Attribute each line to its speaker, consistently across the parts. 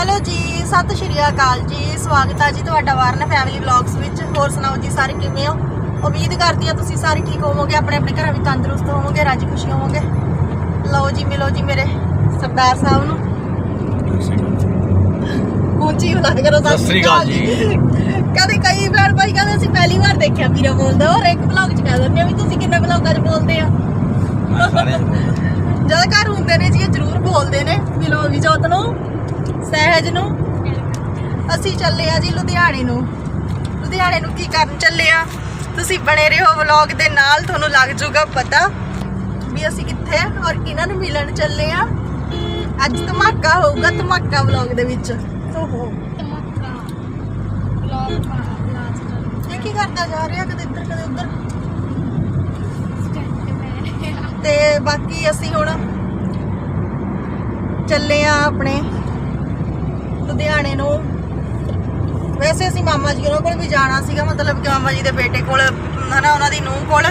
Speaker 1: Hello ਜੀ ਸਤਿ ਸ਼੍ਰੀ ਅਕਾਲ ਜੀ ਸਵਾਗਤ ਹੈ ਜੀ ਤੁਹਾਡਾ ਵਾਰਨ ਫੈਮਿਲੀ ਵਲੌਗਸ ਵਿੱਚ। ਹੋਰ ਸੁਣਾਓ ਜੀ ਸਾਰੇ ਕਿਵੇਂ ਹੋ? ਉਮੀਦ ਕਰਦੀ ਹਾਂ ਤੁਸੀਂ ਸਾਰੇ ਠੀਕ ਹੋਵੋਗੇ ਆਪਣੇ ਆਪਣੇ ਘਰਾਂ ਵਿੱਚ ਤੰਦਰੁਸਤ ਹੋਵੋਗੇ ਰਾਜੀ ਖੁਸ਼ੀ ਹੋਵੋਗੇ। ਲਓ ਜੀ ਮਿਲੋ ਜੀ ਮੇਰੇ ਸਰਦਾਰ ਸਾਹਿਬ ਨੂੰ। ਉੱਚੀ ਬੁਲਾ ਕਰੋ
Speaker 2: ਸਤਿ ਸ਼੍ਰੀ ਅਕਾਲ ਜੀ।
Speaker 1: ਕਦੇ ਕਈ ਵਾਰ ਭਾਈ ਕਹਿੰਦੇ ਅਸੀਂ ਪਹਿਲੀ ਵਾਰ ਦੇਖਿਆ ਵੀਰਾ ਬੋਲਦਾ ਔਰ ਇੱਕ ਵਲੌਗ ਚ ਕਹਿ ਦਿੰਦੇ ਆ ਵੀ ਤੁਸੀਂ ਕਿੰਨੇ ਵਲੌਗਾਂ ਚ ਬੋਲਦੇ ਆ। ਜਦੋਂ ਘਰ ਹੁੰਦੇ ਨੇ ਜੀ ਇਹ ਜ਼ਰੂਰ ਬੋਲਦੇ ਨੇ। ਮਿਲੋ ਵੀ ਜੋਤ ਨੂੰ। ਸਹਿਜ ਨੂੰ। ਅਸੀਂ ਚੱਲੇ ਆ ਜੀ ਲੁਧਿਆਣੇ ਨੂੰ। ਲੁਧਿਆਣੇ ਨੂੰ ਕੀ ਕਰਨ ਚੱਲੇ ਆ? ਤੁਸੀਂ ਬਣੇ ਰਹੋ ਵਲੌਗ ਦੇ ਨਾਲ ਤੁਹਾਨੂੰ ਲੱਗ ਜਾਊਗਾ ਪਤਾ ਵੀ ਅਸੀਂ ਕਿੱਥੇ ਆ ਔਰ ਕਿਹਨਾਂ ਨੂੰ ਮਿਲਣ ਚੱਲੇ ਆ। ਅੱਜ ਧਮਾਕਾ ਹੋਊਗਾ ਧਮਾਕਾ ਵਲੌਗ ਦੇ ਵਿੱਚ। ਓਹੋ ਇਹ ਕੀ ਕਰਦਾ ਜਾ ਰਿਹਾ ਕਦੇ ਇੱਧਰ ਕਦੇ ਉੱਧਰ? ਤੇ ਬਾਕੀ ਅਸੀਂ ਹੁਣ ਚੱਲੇ ਆ ਆਪਣੇ ਲੁਧਿਆਣੇ ਨੂੰ। ਵੈਸੇ ਅਸੀਂ ਮਾਮਾ ਜੀ ਉਹਨਾਂ ਕੋਲ ਵੀ ਜਾਣਾ ਸੀਗਾ, ਮਤਲਬ ਕਿ ਮਾਮਾ ਜੀ ਦੇ ਬੇਟੇ ਕੋਲ, ਹਨਾ, ਉਹਨਾਂ ਦੀ ਨੂੰਹ ਕੋਲ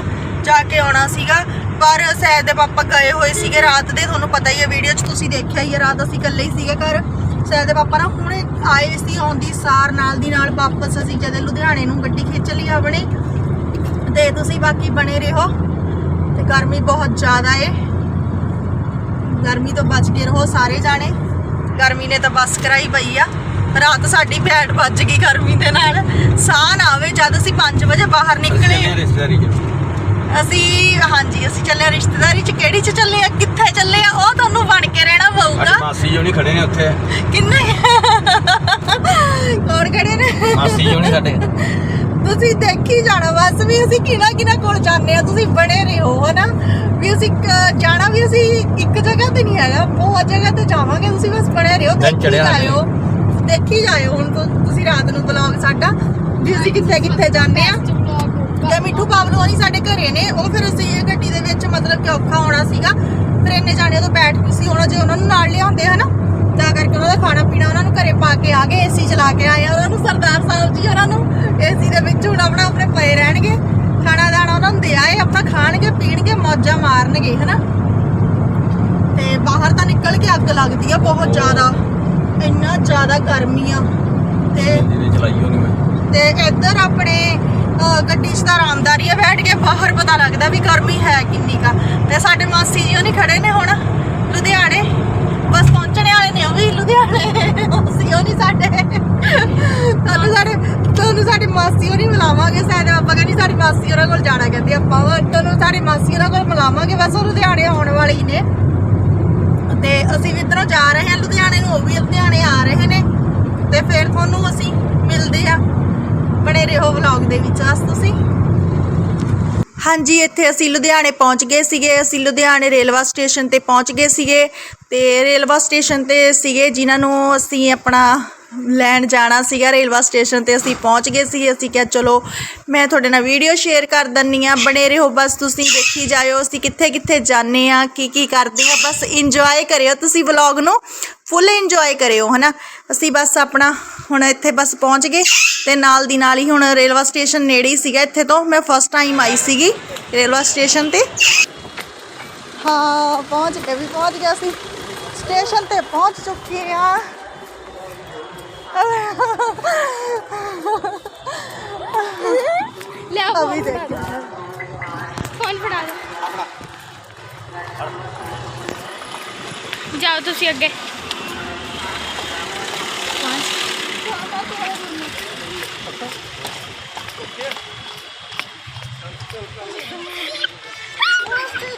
Speaker 1: ਜਾ ਕੇ ਆਉਣਾ ਸੀਗਾ। ਪਰ ਸੈਦ ਦੇ ਪਾਪਾ ਗਏ ਹੋਏ ਸੀਗੇ ਰਾਤ ਦੇ, ਤੁਹਾਨੂੰ ਪਤਾ ਹੀ ਹੈ ਵੀਡੀਓ 'ਚ ਤੁਸੀਂ ਦੇਖਿਆ ਹੀ ਹੈ, ਰਾਤ ਅਸੀਂ ਇਕੱਲੇ ਹੀ ਸੀਗੇ ਘਰ। ਸੈਦ ਦੇ ਪਾਪਾ ਨਾ ਹੁਣੇ ਆਏ ਸੀ, ਆਉਂਦੀ ਸਾਰ ਨਾਲ ਦੀ ਨਾਲ ਵਾਪਸ ਅਸੀਂ ਜਦੇ ਲੁਧਿਆਣੇ ਨੂੰ ਗੱਡੀ ਖਿੱਚ ਲਈ ਆਪਣੀ। ਤੇ ਤੁਸੀਂ ਬਾਕੀ ਬਣੇ ਰਹੋ। ਤੇ ਗਰਮੀ ਬਹੁਤ ਜ਼ਿਆਦਾ ਏ। ਗਰਮੀ ਤੋਂ ਬਚ ਕੇ ਰਹੋ ਸਾਰੇ ਜਾਣੇ। ਗਰਮੀ ਨੇ ਤਾਂ ਬਸ ਕਰਾਈ ਪਈ ਆ। ਰਾਤ ਸਾਡੀ ਭੈਣ ਵੱਜ ਗਈ ਗਰਮੀ ਦੇ ਨਾਲ। ਸਾਹ ਨਾ ਆਵੇ ਜਦ ਅਸੀਂ 5 ਵਜੇ ਬਾਹਰ ਨਿਕਲੇ।
Speaker 2: ਰਿਸ਼ਤੇਦਾਰੀ
Speaker 1: ਅਸੀਂ ਹਾਂਜੀ ਅਸੀਂ ਚੱਲੇ ਆ ਰਿਸ਼ਤੇਦਾਰੀ ਚ। ਕਿਹੜੀ ਚ ਚੱਲੇ ਆ? ਕਿੱਥੇ ਚੱਲੇ ਆ? ਉਹ ਤੁਹਾਨੂੰ ਬਣ ਕੇ ਰਹਿਣਾ ਪਊਗਾ।
Speaker 2: ਮਾਸੀ ਜੀ ਨਹੀਂ ਖੜੇ ਨੇ ਉੱਥੇ।
Speaker 1: ਕਿੰਨੇ? ਕੌਣ ਖੜੇ ਨੇ?
Speaker 2: ਮਾਸੀ ਜੀ ਨਹੀਂ ਸਾਡੇ।
Speaker 1: ਤੁਸੀਂ ਦੇਖੀ ਜਾਣਾ ਬਸ ਵੀ ਅਸੀਂ ਕਿਹਨਾਂ ਕਿਹਨਾਂ ਕੋਲ ਜਾਂਦੇ ਆ ਤੁਸੀਂ ਬਣੇ ਰਹੋ ਹਨਾ? ਵੀ ਅਸੀਂ ਜਾਣਾ ਵੀ ਅਸੀਂ ਇੱਕ ਜਗ੍ਹਾ ਤੇ ਨਹੀਂ ਹੈਗਾ ਬਹੁਤ ਜਗ੍ਹਾ ਤੇ ਜਾਵਾਂਗੇ ਤੁਸੀਂ ਬਸ ਬਣੇ ਰਹੋ ਦੇਖੀ। ਜਾਇਓ। ਦੇਖੀ ਜਾਇਓ ਹੁਣ ਤੁਸੀਂ ਰਾਤ ਨੂੰ ਬਲੌਗ ਸਾਡਾ ਵੀ ਅਸੀਂ ਕਿੱਥੇ ਕਿੱਥੇ ਜਾਂਦੇ ਆ ਤੇ ਮਿੱਠੂ ਪਾਵਲੋ ਨਹੀਂ ਸਾਡੇ ਘਰੇ ਨੇ ਉਹ ਫਿਰ ਅਸੀਂ ਇਹ ਗੱਡੀ ਦੇ ਵਿੱਚ ਮਤਲਬ ਕਿ ਔਖਾ ਹੋਣਾ ਸੀਗਾ ਫਿਰ ਇੰਨੇ ਜਾਣੇ ਤੋਂ ਬੈਠ ਕੇ ਸੀ ਉਹਨਾਂ ਜੇ ਉਹਨਾਂ ਨੂੰ ਨਾਲ ਲਿਆਉਂਦੇ ਹਨਾ? ਕਰਕੇ ਉਹਨਾਂ ਦਾ ਖਾਣਾ ਪੀਣਾ ਉਹਨਾਂ ਨੂੰ ਘਰੇ ਪਾ ਕੇ ਆ ਗਏ ਏਸੀ ਚਲਾ ਕੇ ਆਏ ਆ। ਉਹਨਾਂ ਨੂੰ ਸਰਦਾਰ ਸਾਹਿਬ ਜੀ ਉਹਨਾਂ ਨੂੰ ਏਸੀ ਦੇ ਵਿੱਚ ਹੁਣ ਆਪਣਾ ਆਪਣੇ ਪਏ ਰਹਿਣਗੇ। ਖਾਣਾ ਦਾਣਾ ਉਹਨਾਂ ਨੂੰ ਦੇ ਆਏ ਆਪਣਾ ਖਾਣਗੇ ਪੀਣਗੇ ਮੌਜਾਂ ਮਾਰਨਗੇ ਹਨਾ? ਤੇ ਬਾਹਰ ਤਾਂ ਨਿਕਲ ਕੇ ਅੱਗ ਲੱਗਦੀ ਆ ਬਹੁਤ ਜ਼ਿਆਦਾ। ਇੰਨਾ ਜ਼ਿਆਦਾ ਗਰਮੀ ਆ। ਤੇ
Speaker 2: ਮੈਂ।
Speaker 1: ਤੇ ਇੱਧਰ ਆਪਣੇ ਗੱਡੀ 'ਚ ਤਾਂ ਆਰਾਮਦਾਰੀ ਆ ਬੈਠ ਕੇ ਬਾਹਰ ਪਤਾ ਲੱਗਦਾ ਵੀ ਗਰਮੀ ਹੈ ਕਿੰਨੀ ਕਾ ਤੇ ਸਾਡੇ ਮਾਸੀ ਜੀ ਉਹਨੇ ਖੜੇ ਨੇ ਹੁਣ ਲੁਧਿਆਣੇ ਬਸ ਪਹੁੰਚਣੇ ਵਾਲੇ ਨੇ ਉਹ ਵੀ ਲੁਧਿਆਣੇ ਮਾਸੀ ਨਹੀਂ ਸਾਡੇ। ਤੁਹਾਨੂੰ ਸਾਡੇ ਤੁਹਾਨੂੰ ਸਾਡੀ ਮਾਸੀ ਨਹੀਂ ਮਿਲਾਵਾਂਗੇ ਸਾਡੇ ਆਪਾਂ ਕਹਿੰਦੀ ਸਾਡੀ ਮਾਸੀ ਉਹਨਾਂ ਕੋਲ ਜਾਣਾ ਕਹਿੰਦੇ ਆਪਾਂ। ਤੁਹਾਨੂੰ ਸਾਡੀ ਮਾਸੀ ਉਹਨਾਂ ਕੋਲ ਮਿਲਾਵਾਂਗੇ ਬਸ ਉਹ ਲੁਧਿਆਣੇ ਆਉਣ ਵਾਲੇ ਹੀ ਨੇ। ਤੇ ਅਸੀਂ ਵੀ ਇੱਧਰੋਂ ਜਾ ਰਹੇ ਹਾਂ ਲੁਧਿਆਣੇ ਨੂੰ ਉਹ ਵੀ ਲੁਧਿਆਣੇ ਆ ਰਹੇ ਨੇ। ਤੇ ਫਿਰ ਤੁਹਾਨੂੰ ਅਸੀਂ ਮਿਲਦੇ ਆ ਬਣੇ ਰਹੋ ਵਲੌਗ ਦੇ ਵਿੱਚ ਅਸ ਤੁਸੀਂ। ਹਾਂਜੀ, ਇੱਥੇ ਅਸੀਂ ਲੁਧਿਆਣੇ ਪਹੁੰਚ ਗਏ ਸੀਗੇ। ਅਸੀਂ ਲੁਧਿਆਣੇ ਰੇਲਵਾ ਸਟੇਸ਼ਨ ਤੇ ਪਹੁੰਚ ਗਏ ਸੀਗੇ ਤੇ ਰੇਲਵਾ ਸਟੇਸ਼ਨ ਤੇ ਸੀਗੇ ਜਿਨ੍ਹਾਂ ਨੂੰ ਅਸੀਂ ਆਪਣਾ ਲੈਣ ਜਾਣਾ ਸੀਗਾ ਰੇਲਵਾ ਸਟੇਸ਼ਨ ਤੇ ਅਸੀਂ ਪਹੁੰਚ ਗਏ ਸੀ। ਅਸੀਂ ਕਿਹਾ, ਚਲੋ, ਮੈਂ ਤੁਹਾਡੇ ਨਾਲ ਵੀਡੀਓ ਸ਼ੇਅਰ ਕਰ ਦਿੰਨੀ ਆ ਬਣੇ ਰਹੋ, ਬਸ ਤੁਸੀਂ ਦੇਖੀ ਜਾਇਓ। ਅਸੀਂ ਕਿੱਥੇ ਕਿੱਥੇ ਜਾਂਦੇ ਆ ਕੀ ਕੀ ਕਰਦੇ ਆ ਬਸ ਇੰਜੋਏ ਕਰਿਓ ਤੁਸੀਂ ਵਲੌਗ ਨੂੰ। ਫੁੱਲ ਇੰਜੋਏ ਕਰਿਓ, ਹਨਾ? ਅਸੀਂ ਬਸ ਆਪਣਾ ਹੁਣ ਇੱਥੇ ਬਸ ਪਹੁੰਚ ਗਏ ਤੇ ਨਾਲ ਦੀ ਨਾਲ ਹੀ ਹੁਣ ਰੇਲਵਾ ਸਟੇਸ਼ਨ ਨੇੜੇ ਹੀ ਸੀਗਾ ਇੱਥੇ ਤੋਂ। ਮੈਂ ਫਸਟ ਟਾਈਮ ਆਈ ਸੀਗੀ ਰੇਲਵਾ ਸਟੇਸ਼ਨ ਤੇ। ਹਾਂ, ਪਹੁੰਚ ਗਏ, ਵੀ ਪਹੁੰਚ ਗਿਆ ਸੀ ਸਟੇਸ਼ਨ ਤੇ ਪਹੁੰਚ ਚੁੱਕੇ ਆ
Speaker 3: ਲਿਆਓ
Speaker 1: ਅਭੀ
Speaker 3: ਫੋਨ ਫੜਾ
Speaker 1: ਦੇਖੋ।
Speaker 3: ਫੋਨ ਫੜਾ ਦਿਓ। ਜਾਓ ਤੁਸੀਂ ਅੱਗੇ।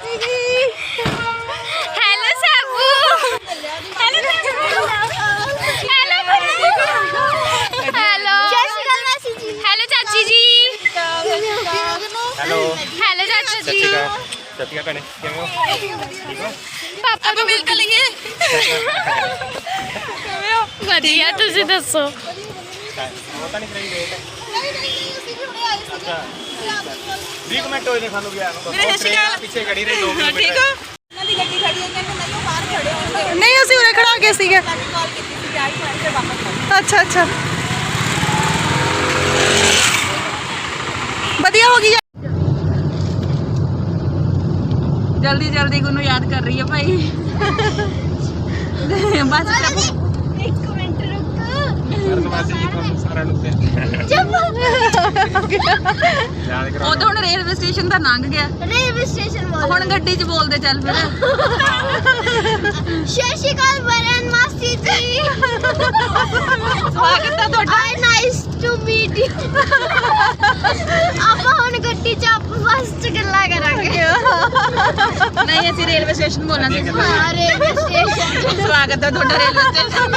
Speaker 3: ਹੈਲੋ ਹੈਲੋ ਹੈਲੋ ਚਾਚਾ ਜੀ
Speaker 2: ਸਤਿਕਾ ਭੈਣੇ ਕਿਵੇਂ ਹੋ
Speaker 3: ਪਾਪਾ ਨੂੰ ਮਿਲ ਲਈਏ ਵਧੀਆ ਤੁਸੀਂ ਦੱਸੋ
Speaker 2: ਉਹ ਤਾਂ ਨਹੀਂ ਕਰਾਈ ਰੇਟ ਅੱਛਾ 20 ਮਿੰਟ ਹੋਏ ਨੇ ਸਾਨੂੰ ਗਿਆ ਨੂੰ
Speaker 1: ਵੀਰੇ, ਸਤਿ ਸ਼੍ਰੀ ਅਕਾਲ।
Speaker 2: ਪਿੱਛੇ ਖੜੀ ਰਹੀ 2 ਕਿਲੋਮੀਟਰ
Speaker 1: ਠੀਕ ਹੋ ਉਹਨਾਂ ਦੀ ਗੱਡੀ ਖੜੀ ਹੈ ਕਹਿੰਦੇ ਮੈਨੂੰ ਬਾਹਰ ਖੜੇ ਹੋਣਗੇ ਨਹੀਂ ਅਸੀਂ ਉਰੇ ਖੜਾ ਕੇ ਸੀਗੇ ਕਾਲ ਕੀਤੀ ਸੀ ਆਈ ਫਿਰ ਵਾਪਸ ਅੱਛਾ ਅੱਛਾ ਵਧੀਆ ਹੋ ਗਈ ਜਲਦੀ ਜਲਦੀ ਗੁਨੂੰ ਯਾਦ ਕਰ ਰਹੀ ਹੈ ਭਾਈ। ਬਸ
Speaker 3: ਇੱਕ ਮਿੰਟ ਰੁਕ।
Speaker 2: ਸਾਰਾ ਨੂੰ ਤੇ ਯਾਦ ਕਰਾ
Speaker 1: ਉਹ ਤਾਂ ਹੁਣ ਰੇਲਵੇ ਸਟੇਸ਼ਨ ਦਾ ਲੰਘ ਗਿਆ।
Speaker 4: ਰੇਲਵੇ ਸਟੇਸ਼ਨ ਬੋਲ
Speaker 1: ਹੁਣ ਗੱਡੀ 'ਚ ਬੋਲਦੇ ਚੱਲ ਫਿਰ।
Speaker 4: ਸਤਿ ਸ਼੍ਰੀ ਅਕਾਲ ਬਰਨ ਮਾਸੀ ਜੀ।
Speaker 1: ਸਵਾਗਤ ਹੈ ਤੁਹਾਡਾ।
Speaker 4: I nice to meet you ਆਪਾਂ ਹੁਣ ਗੱਡੀ 'ਚ ਆਪ ਫਸਟ ਗੱਲਾਂ ਕਰਾਂਗੇ।
Speaker 1: ਨਹੀਂ ਅਸੀਂ ਰੇਲਵੇ ਸਟੇਸ਼ਨ ਬੋਲਣਾ ਸੀ।
Speaker 4: ਹਾਂ ਰੇਲਵੇ ਸਟੇਸ਼ਨ।
Speaker 1: ਸਵਾਗਤ ਹੈ ਤੁਹਾਡਾ ਰੇਲਵੇ ਸਟੇਸ਼ਨ।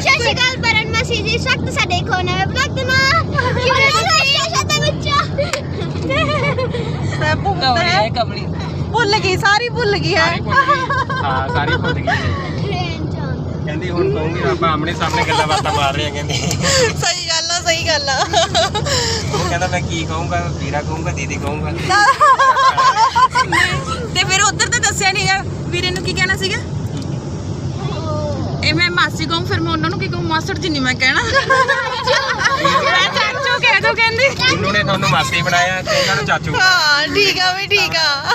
Speaker 4: ਸਤਿ ਸ਼੍ਰੀ ਅਕਾਲ ਬਰਨ ਮਾਸੀ ਜੀ ਸਖਤ ਸਾਡੇ ਕੋ ਨਵੇਂ ਬਲੌਗ ਦੇ ਨਾਲ ਕਿਵੇਂ ਸਟੇਸ਼ਨ ਦੇ ਵਿੱਚ
Speaker 1: ਸਭ ਭੁੱਲਦਾ ਹੈ
Speaker 3: ਕਮਲੀ।
Speaker 1: ਭੁੱਲ ਗਈ ਸਾਰੀ ਭੁੱਲ ਗਈ ਹੈ।
Speaker 2: ਹਾਂ ਸਾਰੀ ਭੁੱਲ ਗਈ।
Speaker 4: ਟ੍ਰੇਨ ਚ ਆਉਂਦੇ।
Speaker 2: ਕਹਿੰਦੀ ਹੁਣ ਕਹੂੰਗੀ ਆਪਾਂ ਆਮਣੇ ਸਾਹਮਣੇ ਗੱਲਾਂ ਬਾਤਾਂ ਮਾਰ ਰਹੇ ਆ ਕਹਿੰਦੀ।
Speaker 1: ਸਹੀ ਗੱਲ ਆ ਸਹੀ ਗੱਲ ਆ।
Speaker 2: ਉਹ ਕਹਿੰਦਾ ਮੈਂ ਕੀ ਕਹੂੰਗਾ? ਵੀਰਾ ਕਹੂੰਗਾ ਦੀਦੀ ਕਹੂੰਗਾ?
Speaker 1: ਤੇ ਫਿਰ ਉਧਰ ਤੇ ਦੱਸਿਆ ਨਹੀਂ ਯਾਰ ਵੀਰੇ ਨੂੰ ਕੀ ਕਹਿਣਾ ਸੀਗਾ? ਇਹ ਮੈਂ ਮਾਸੀ ਕਹੂੰ ਫਿਰ ਮੈਂ ਉਹਨਾਂ ਨੂੰ ਕੀ ਕਹੂੰ ਮਾਸਟਰ ਜੀ ਨਹੀਂ ਮੈਂ ਕਹਿਣਾ। ਮੈਂ ਚਾਚੂ ਕਹਿ ਦੋ ਕਹਿੰਦੀ।
Speaker 2: ਇਹਨੂੰ ਨੇ ਤੁਹਾਨੂੰ ਮਾਸੀ ਬਣਾਇਆ ਤੇ ਇਹਨਾਂ ਨੂੰ ਚਾਚੂ।
Speaker 1: ਹਾਂ ਠੀਕ ਆ ਵੀ ਠੀਕ ਆ।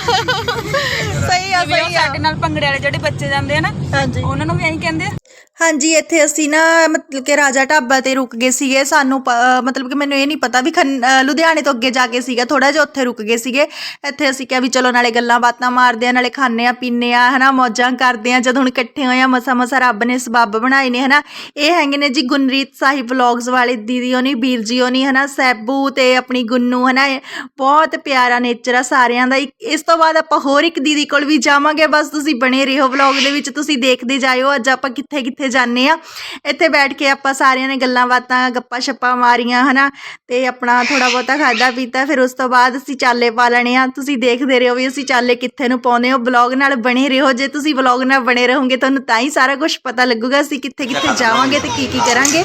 Speaker 1: ਸਹੀ ਆ ਸਹੀ ਆ।
Speaker 3: ਸਾਡੇ ਨਾਲ ਭੰਗੜੇ ਵਾਲੇ ਜਿਹੜੇ ਬੱਚੇ ਜਾਂਦੇ ਆ ਨਾ
Speaker 1: ਹਾਂਜੀ।
Speaker 3: ਉਹਨਾਂ ਨੂੰ ਵੀ ਐਂ ਕਹਿੰਦੇ ਆ
Speaker 1: ਹਾਂਜੀ, ਇੱਥੇ ਅਸੀਂ ਨਾ ਮਤਲਬ ਕਿ ਰਾਜਾ ਢਾਬਾ ਤੇ ਰੁਕ ਗਏ ਸੀਗੇ। ਸਾਨੂੰ ਪ- ਅਹ ਮਤਲਬ ਕਿ ਮੈਨੂੰ ਇਹ ਨਹੀਂ ਪਤਾ ਵੀ ਖੰਨ- ਅਹ ਲੁਧਿਆਣੇ ਤੋਂ ਅੱਗੇ ਜਾ ਕੇ ਸੀਗਾ। ਥੋੜਾ ਜਿਹਾ ਉੱਥੇ ਰੁਕ ਗਏ ਸੀਗੇ। ਇੱਥੇ ਅਸੀਂ ਕਿਹਾ ਵੀ ਚਲੋ ਨਾਲੇ ਗੱਲਾਂ ਬਾਤਾਂ ਮਾਰਦੇ ਆ ਨਾਲੇ ਖਾਂਦੇ ਆ ਪੀਂਦੇ ਆ ਹਨਾ, ਮੌਜਾਂ ਕਰਦੇ ਆ ਜਦੋਂ ਹੁਣ ਇਕੱਠੇ ਹੋਏ ਆ ਮਸਾ ਮਸਾ ਰੱਬ ਨੇ ਸਬੱਬ ਬਣਾਏ ਨੇ, ਹਨਾ। ਇਹ ਹੈਗੇ ਨੇ ਜੀ ਗੁਨਰੀਤ ਸਾਹਿਬ ਵਲੌਗਸ ਵਾਲੇ, ਦੀਦੀ ਹੋਣੀ, ਵੀਰ ਜੀ ਹੋਣੀ, ਹਨਾ। ਸੈਬੂ ਤੇ ਆਪਣੀ ਗੁੰਨੂ, ਹਨਾ। ਇਹ ਬਹੁਤ ਪਿਆਰਾ ਨੇਚਰ ਆ ਸਾਰਿਆਂ ਦਾ। ਇੱਕ- ਇਸ ਤੋਂ ਬਾਅਦ ਆਪਾਂ ਹੋਰ ਇੱਕ ਦੀਦੀ ਕੋਲ ਵੀ ਜਾਵਾਂਗੇ। ਬਸ ਤੁਸੀਂ ਬਣੇ ਰਹੋ ਵਲੌਗ ਦੇ ਵਿੱਚ, ਤੁਸੀਂ ਦੇਖਦੇ ਜਾਇਓ। ਅੱਜ ਆਪਾਂ ਕਿੱਥੇ ਕਿੱਥੇ ਜਾਂਦੇ ਆ। ਇੱਥੇ ਬੈਠ ਕੇ ਆਪਾਂ ਸਾਰਿਆਂ ਨੇ ਗੱਲਾਂ ਬਾਤਾਂ ਗੱਪਾਂ ਛੱਪਾਂ ਮਾਰੀਆਂ ਹਨਾ। ਤੇ ਆਪਣਾ ਥੋੜਾ ਬਹੁਤਾ ਖਾਦਾ ਪੀਤਾ ਫਿਰ ਉਸ ਤੋਂ ਬਾਅਦ ਅਸੀਂ ਚਾਲੇ ਪਾ ਲੈਣੇ ਆ। ਤੁਸੀਂ ਦੇਖਦੇ ਰਹੋ ਵੀ ਅਸੀਂ ਚਾਲੇ ਕਿੱਥੇ ਨੂੰ ਪਾਉਂਦੇ ਹੋ। ਵਲੌਗ ਨਾਲ ਬਣੇ ਰਹੋ। ਜੇ ਤੁਸੀਂ ਵਲੌਗ ਨਾਲ ਬਣੇ ਰਹੋਗੇ ਤੁਹਾਨੂੰ ਤਾਂ ਹੀ ਸਾਰਾ ਕੁਝ ਪਤਾ ਲੱਗੂਗਾ ਅਸੀਂ ਕਿੱਥੇ ਕਿੱਥੇ ਜਾਵਾਂਗੇ ਤੇ ਕੀ ਕੀ ਕਰਾਂਗੇ।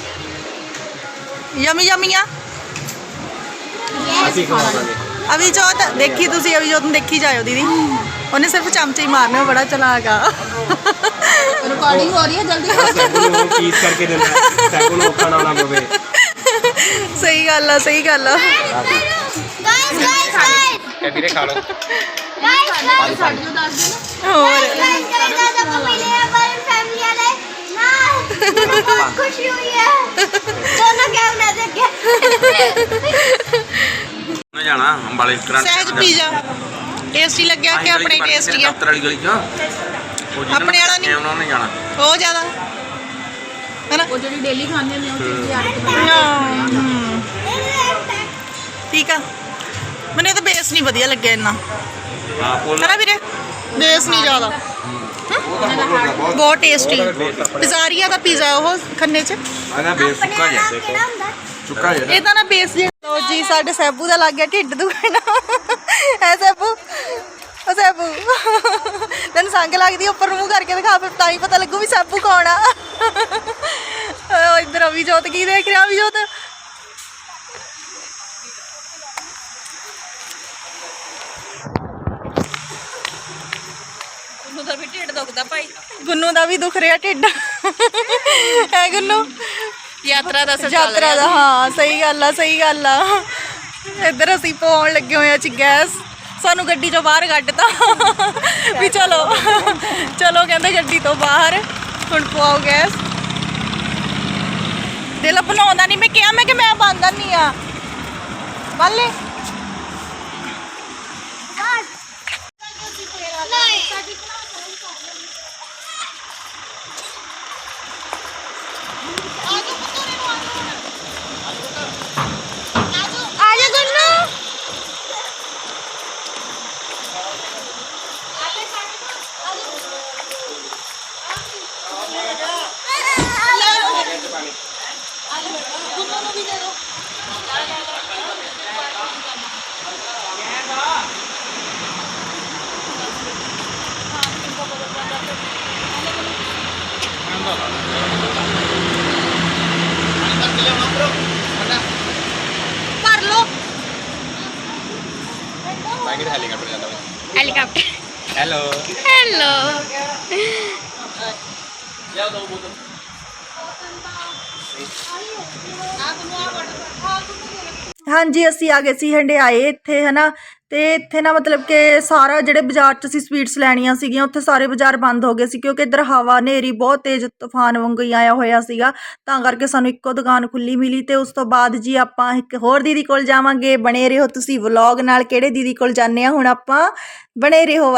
Speaker 1: ਯਮੀ ਯਮੀਆਂ
Speaker 2: ਅਸੀਂ ਖਵਾਵਾਂਗੇ
Speaker 1: ਅਭਿਜੋਤ ਦੇਖੀ ਤੁਸੀਂ ਅਭਿਜੋਤ ਨੂੰ ਦੇਖੀ ਜਾਇਓ ਦੀਦੀ। ਉਹਨੇ ਸਿਰਫ ਚਮਚੇ ਹੀ ਮਾਰਨੇ ਉਹ ਬੜਾ ਚਲਾਕ ਆ ਰਿਕਾਰਡਿੰਗ ਹੋ ਰਹੀ ਹੈ ਜਲਦੀ
Speaker 2: ਸੈਬੂ ਨੂੰ ਪੀਸ ਕਰਕੇ ਦਿੰਦਾ ਸੈਬੂ ਨੂੰ ਔਖਾ ਨਾ ਆਉਣਾ ਪਵੇ
Speaker 1: ਸਹੀ ਗੱਲ ਆ ਸਹੀ ਗੱਲ ਆ
Speaker 4: ਗਾਇਸ ਗਾਇਸ ਗਾਇਸ
Speaker 2: ਕਹਿ ਵੀਰੇ ਖਾ ਲਓ
Speaker 4: ਗਾਇਸ ਗਾਇਸ
Speaker 1: ਹੋਰ
Speaker 4: ਗਾਇਸ ਕੈਨੇਡਾ ਦਾ ਕਮਿਲੇ ਹੈ ਬਰਨ ਫੈਮਿਲੀ ਵਾਲੇ ਨਾ ਮੈਨੂੰ ਬਹੁਤ ਖੁਸ਼ੀ ਹੋਈ ਹੈ ਦੋਨੋਂ ਕੈਮਰਾ ਦੇਖੇ
Speaker 5: ਨਾ ਜਾਣਾ ਅੰਬਾਲੇ ਕਰੰਟ
Speaker 1: ਸਹਿਜ ਪੀਜ਼ਾ ਟੇਸਟੀ ਲੱਗਿਆ ਕਿ ਆਪਣੇ ਟੇਸਟੀ ਆ?
Speaker 5: ਦਫ਼ਤਰ ਵਾਲੀ ਗਲੀ ਚ। ਉਹ ਜਿਹਨਾਂ
Speaker 1: ਆਪਣੇ ਵਾਲਾ
Speaker 5: ਨੇ
Speaker 1: ਨਹੀਂ।
Speaker 5: ਉਹਨਾਂ ਨੇ ਜਾਣਾ।
Speaker 1: ਉਹ ਜ਼ਿਆਦਾ। ਹੈਨਾ?
Speaker 3: ਉਹ ਜਿਹੜੀ ਡੇਲੀ ਖਾਂਦੇ ਨੇ ਉਹ ਚੀਜ਼
Speaker 1: ਹਮ, ਠੀਕ ਆ। ਮੈਨੂੰ ਇਹ ਤਾਂ ਬੇਸ ਨਹੀਂ ਵਧੀਆ ਲੱਗਿਆ ਇੰਨਾ।
Speaker 5: ਹਾਂ ਪੁੱਲ
Speaker 1: ਹੈਨਾ ਵੀਰੇ? ਬੇਸ ਨਹੀਂ ਜ਼ਿਆਦਾ। ਬਹੁਤ ਟੇਸਟੀ ਪਿਜ਼ਾਰੀਆ ਦਾ ਪੀਜ਼ਾ ਉਹ ਖੰਨੇ ਚ?
Speaker 5: ਆਗਾ ਬੇਸ ਸੁੱਕਾ ਜਿਹਾ। ਸੁੱਕਾ ਜਿਹਾ।
Speaker 1: ਇਹ ਤਾਂ ਨਾ ਬੇਸ ਜਿਹਾ। ਲੋ ਜੀ ਸਾਡੇ ਸੈਬੂ ਦਾ ਲੱਗ ਗਿਆ ਢਿੱਡ ਦੁਖਣਾ। ਐ ਸੈਬੂ ਉਹ ਸੈਬੂ ਤੈਨੂੰ ਸੰਗ ਲੱਗਦੀ ਉੱਪਰ ਨੂੰ ਮੂੰਹ ਕਰਕੇ ਦਿਖਾ ਫਿਰ ਤਾਂ ਹੀ ਪਤਾ ਲੱਗੂ ਵੀ ਸੈਬੂ ਕੌਣ ਆ। ਉਹ ਇੱਧਰ ਅਭਿਜੋਤ ਕੀ ਦੇਖ ਰਿਹਾ ਅਭਿਜੋਤ?
Speaker 3: ਉਹਨੂੰ ਤਾਂ ਵੀ ਢਿੱਡ ਦੁਖਦਾ ਭਾਈ।
Speaker 1: ਗੁੰਨੂ ਦਾ ਵੀ ਦੁਖ ਰਿਹਾ ਢਿੱਡ। ਹੈ ਗੁੰਨੂ?
Speaker 3: ਯਾਤਰਾ ਦਾ
Speaker 1: ਯਾਤਰਾ ਦਾ ਹਾਂ ਸਹੀ ਗੱਲ ਆ ਸਹੀ ਗੱਲ ਆ। ਇੱਧਰ ਅਸੀਂ ਪਾਉਣ ਲੱਗੇ ਹੋਏ ਆ ਚ ਗੈਸ ਸਾਨੂੰ ਗੱਡੀ ਚੋਂ ਬਾਹਰ ਕੱਢਤਾ। ਵੀ ਚਲੋ ਚਲੋ ਕਹਿੰਦੇ ਗੱਡੀ ਤੋਂ ਬਾਹਰ। ਹੁਣ ਪਵਾਓ ਗੈਸ। ਦਿਲ ਬਣਾਉਂਦਾ ਨਹੀਂ ਮੈਂ ਕਿਹਾ, ਮੈਂ ਕਿ ਮੈਂ ਬੰਦਾ ਨਹੀਂ ਆ। ਬੱਲੇ
Speaker 4: ਆਜਾ ਗੁੰਨੂ
Speaker 1: ਭਰ ਲੋ
Speaker 2: ਮੈਂ ਕਿਹੜਾ ਹੈਲੀਕਾਪਟਰ ਜਾਂਦਾ ਵਾ
Speaker 3: ਹੈਲੀਕਾਪਟਰ
Speaker 2: ਹੈਲੋ
Speaker 3: ਹੈਲੋ
Speaker 1: ਹਾਂਜੀ ਅਸੀਂ ਆ ਗਏ ਸੀ ਹੰਡਿਆਏ ਇੱਥੇ ਹਨਾ? ਤੇ ਇੱਥੇ ਨਾ ਮਤਲਬ ਕਿ ਸਾਰਾ ਜਿਹੜੇ ਬਾਜ਼ਾਰ 'ਚ ਅਸੀਂ ਸਵੀਟਸ ਲੈਣੀਆਂ ਸੀਗੀਆਂ ਉੱਥੇ ਸਾਰੇ ਬਾਜ਼ਾਰ ਬੰਦ ਹੋ ਗਏ ਸੀ ਕਿਉਂਕਿ ਇੱਧਰ ਹਵਾ ਹਨੇਰੀ ਬਹੁਤ ਤੇਜ਼ ਤੂਫਾਨ ਵਾਂਗੂ ਹੀ ਆਇਆ ਹੋਇਆ ਸੀਗਾ। ਤਾਂ ਕਰਕੇ ਸਾਨੂੰ ਇੱਕੋ ਦੁਕਾਨ ਖੁੱਲੀ ਮਿਲੀ ਤੇ ਉਸ ਤੋਂ ਬਾਅਦ ਜੀ ਆਪਾਂ ਇੱਕ ਹੋਰ ਦੀਦੀ ਕੋਲ ਜਾਵਾਂਗੇ। ਬਣੇ ਰਹੋ ਤੁਸੀਂ ਵਲੌਗ ਨਾਲ ਕਿਹੜੇ ਦੀਦੀ ਕੋਲ ਜਾਂਦੇ ਆ ਹੁਣ ਆਪਾਂ? ਬਣੇ ਰਹੋ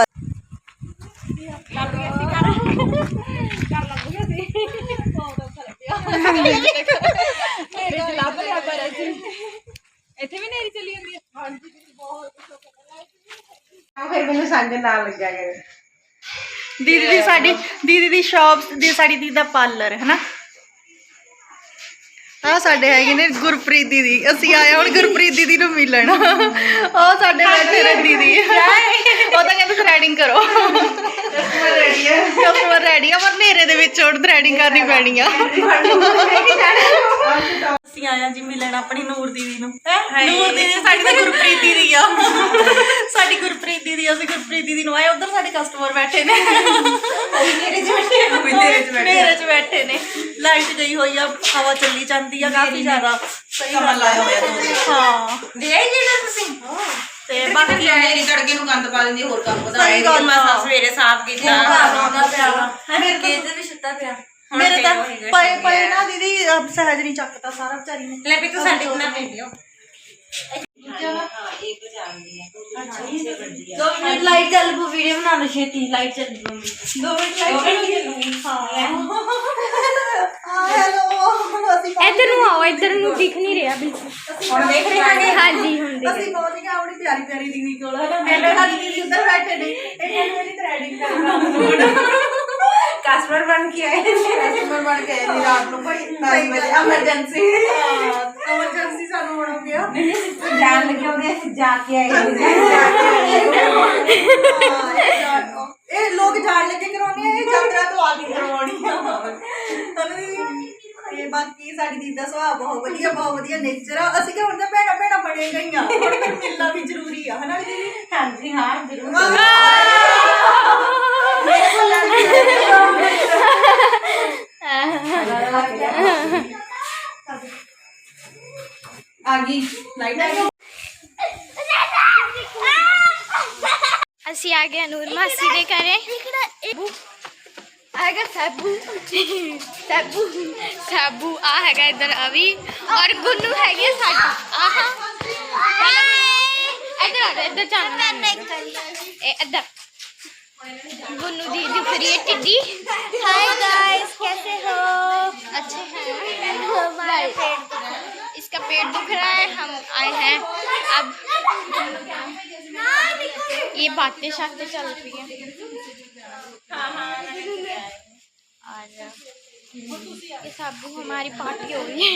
Speaker 1: ਵੀ
Speaker 3: ਨੇਰੀ ਚੱਲੀ ਜਾਂਦੀ ਹੈ
Speaker 1: ਦੀਦੀ ਦੀ ਸਾਡੀ ਦੀਦੀ ਦੀ ਸ਼ਾਪ ਦੀ ਸਾਡੀ ਦੀਦੀ ਦਾ ਪਾਰਲਰ ਹੈ ਨਾ ਆ ਸਾਡੇ ਹੈਗੇ ਨੇ ਗੁਰਪ੍ਰੀਤ ਦੀਦੀ। ਅਸੀਂ ਆਏ ਹੁਣ ਗੁਰਪ੍ਰੀਤ ਦੀਦੀ ਨੂੰ ਮਿਲਣ। ਉਹ ਸਾਡੇ ਬੈਠੇ ਨੇ ਦੀਦੀ। ਉਹ ਤਾਂ ਕਹਿੰਦੇ ਥ੍ਰੈਡਿੰਗ ਕਰੋ। ਕਸਟਮਰ ਰੈਡੀ ਹੈ ਕਸਟਮਰ ਰੈਡੀ ਆ ਪਰ ਨੇਰੇ ਦੇ ਵਿੱਚ ਹੁਣ ਥ੍ਰੈਡਿੰਗ ਕਰਨੀ ਪੈਣੀ ਆ। ਅਸੀਂ ਆਇਆ ਜੀ ਮਿਲਣ ਆਪਣੀ ਨੂਰ ਦੀਦੀ ਨੂੰ। ਨੂਰ ਦੀਦੀ ਸਾਡੀ ਤਾਂ ਗੁਰਪ੍ਰੀਤ ਦੀਦੀ ਆ। ਸਾਡੀ ਗੁਰਪ੍ਰੀਤ ਦੀਦੀ ਅਸੀਂ ਗੁਰਪ੍ਰੀਤ ਦੀਦੀ ਨੂੰ ਆਏ ਉਧਰ ਸਾਡੇ ਕਸਟਮਰ ਬੈਠੇ ਨੇ। ਮੇਰੇ ਚ ਬੈਠੇ ਮੇਰੇ ਚ ਬੈਠੇ ਨੇ। ਲਾਈਟ ਗਈ ਹੋਈ ਆ ਹਵਾ ਚੱਲੀ ਜਾਂਦੀ ਆ ਕਾਫੀ ਜ਼ਿਆਦਾ। ਸਹੀ ਗੱਲ ਆ। ਹਾਂ।
Speaker 3: ਦੇ ਆਈ ਜਿਹੜਾ ਤੁਸੀਂ।
Speaker 1: ਤੇ ਬਾਕੀ
Speaker 3: ਮੇਰੀ ਤੜਕੇ ਨੂੰ ਗੰਦ ਪਾ ਦਿੰਦੀ ਹੋਰ ਕੰਮ
Speaker 1: ਸਹੀ ਗੱਲ ਆ।
Speaker 3: ਸਵੇਰੇ ਸਾਫ਼ ਕੀਤਾ।
Speaker 1: ਆਉਂਦਾ ਪਿਆ। ਵਾ। ਮੇਰੇ ਤੇ
Speaker 3: ਵੀ ਸੁੱਤਾ ਪਿਆ।
Speaker 1: ਮੇਰੇ ਤਾਂ ਪਏ ਪਏ ਨਾ ਦੀਦੀ ਅਹ ਸਹਿਜ ਨਹੀਂ ਚੱਕਤਾ ਸਾਰਾ ਵਿਚਾਰੀ ਨੇ
Speaker 3: ਲੈ ਵੀ ਤੂੰ ਸਾਡੇ ਕੋਲ ਨਾ ਭੇਜਿਓ
Speaker 4: ਦੋ ਮਿੰਟ ਲਾਈਟ ਚੱਲ ਪੂ ਵੀਡੀਓ ਬਣਾ ਲਓ ਛੇਤੀ ਲਾਈਟ ਚੱਲ ਪੂ
Speaker 1: ਦੋ ਮਿੰਟ ਲਾਈਟ ਹਾਂ ਹੈਲੋ।
Speaker 6: ਇੱਧਰ ਨੂੰ ਆਓ ਇੱਧਰ ਨੂੰ ਦਿਖ ਨਹੀਂ ਰਿਹਾ ਬਿਲਕੁਲ।
Speaker 1: ਹੁਣ ਦੇਖ ਰਹੇ ਹਾਂ।
Speaker 6: ਹਾਂਜੀ ਹੁਣ ਦੇਖ
Speaker 1: ਅਸੀਂ ਪਹੁੰਚ ਗਏ ਆਪਣੀ ਪਿਆਰੀ ਪਿਆਰੀ ਦੀਦੀ ਕੋਲ। ਹੈ ਨਾ ਮੇਰੇ ਸਾਡੀ ਦੀਦੀ ਉੱਧਰ ਬੈਠੇ ਨੇ। ਇਹ ਮੇਰੀ ਥ੍ਰੈਡਿੰਗ ਕਰਨਾ
Speaker 3: ਕਸਟਮਰ ਬਣ ਕੇ ਆਏ
Speaker 1: ਕਸਟਮਰ ਬਣ ਕੇ ਆਏ ਨੇ ਰਾਤ ਨੂੰ ਭਾਈ 2 ਵਜੇ। ਐਮਰਜੈਂਸੀ ਐਮਰਜੈਂਸੀ ਸਾਨੂੰ ਹੋਣਾ ਪਿਆ
Speaker 3: ਜਾਣ ਲੱਗੇ ਉਹਦੇ ਅਸੀਂ ਜਾ ਕੇ ਆਏ
Speaker 1: ਇਹ ਲੋਕ ਜਾਣ ਲੱਗੇ ਕਰਾਉਣੀ ਆ ਇਹ ਯਾਤਰਾ ਤੋਂ ਆ ਕੇ ਕਰਵਾਉਣੀ ਆ ਤੁਹਾਨੂੰ ਇਹ ਬਾਕੀ ਸਾਡੀ ਦੀਦੀ ਦਾ ਸੁਭਾਅ ਬਹੁਤ ਵਧੀਆ ਬਹੁਤ ਵਧੀਆ ਨੇਚਰ ਆ। ਅਸੀਂ ਕਿ ਹੁਣ ਤਾਂ ਭੈਣਾ ਭੈਣਾ ਬਣੇ ਗਈਆਂ। ਹੁਣ ਫਿਰ ਮਿਲਣਾ ਵੀ ਜ਼ਰੂਰੀ ਆ ਹਨਾ ਵੀ ਦੀਦੀ?
Speaker 3: ਹਾਂਜੀ ਹਾਂ ਜ਼ਰੂਰ। ਆ ਗਈ ਲਾਈਟ ਆ ਗਈ।
Speaker 6: ਅਸੀਂ ਆ ਗਏ ਨੂਰ ਮਾਸੀ ਦੇ ਘਰੇ। आएगा आ इधर अभी। और गुन्नू गुन्नू। है। टिड्डी?
Speaker 4: हाय गाइस कैसे हो?
Speaker 6: अच्छे हैं। इसका दुख रहा है हम आए हैं। अब ये बातें शातें चल रही है। और ये साबू हमारी पार्टी हो गई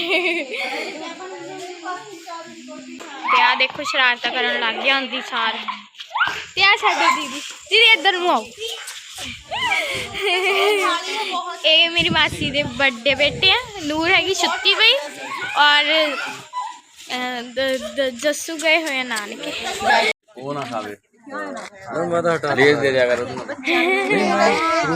Speaker 6: ਤੇ ਆ ਦੇਖੋ ਸ਼ਰਾਰਤਾਂ ਕਰਨ ਲੱਗ ਗਿਆ ਹੁੰਦੀ ਸਾਰ ਤੇ ਆ ਸਾਡੇ ਦੀਦੀ ਦੀਦੀ ਇੱਧਰ ਨੂੰ ਆਓ ਇਹ ਮੇਰੀ ਮਾਸੀ ਦੇ ਵੱਡੇ ਬੇਟੇ ਆ ਨੂਰ ਹੈਗੀ ਸੁੱਤੀ ਪਈ ਔਰ ਅਹ, ਦ- ਦ- ਜੱਸੂ ਗਏ ਹੋਏ ਆ ਨਾਨਕੇ
Speaker 5: ਉਹ ਨਾ ਖਾਵੇ ਮੈਂ ਤਾਂ ਹਟਾ ਰੇਸ ਦੇ ਦਿਆ ਕਰ ਉਹਨੂੰ।